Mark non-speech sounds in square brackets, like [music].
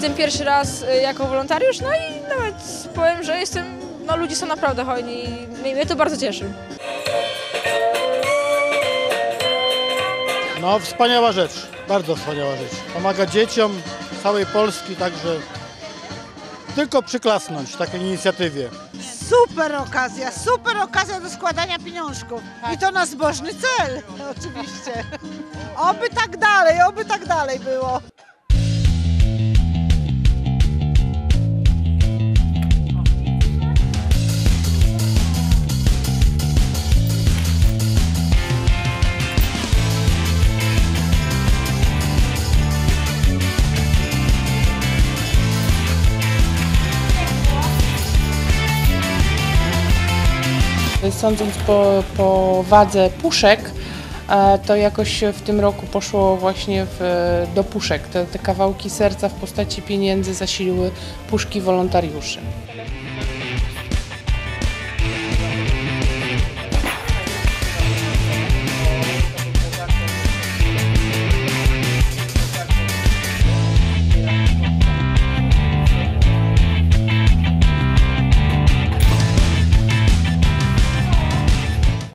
Jestem pierwszy raz y, jako wolontariusz, no i nawet powiem, że jestem, no ludzie są naprawdę hojni i mnie mnie to bardzo cieszy. No, wspaniała rzecz, bardzo wspaniała rzecz. Pomaga dzieciom całej Polski, także tylko przyklasnąć takiej inicjatywie. Super okazja, super okazja do składania pieniążków. I to na zbożny cel, [laughs] oczywiście. Oby tak dalej, oby tak dalej było. Sądząc po, po wadze puszek, e, to jakoś w tym roku poszło właśnie w, do puszek. Te, te kawałki serca w postaci pieniędzy zasiliły puszki wolontariuszy.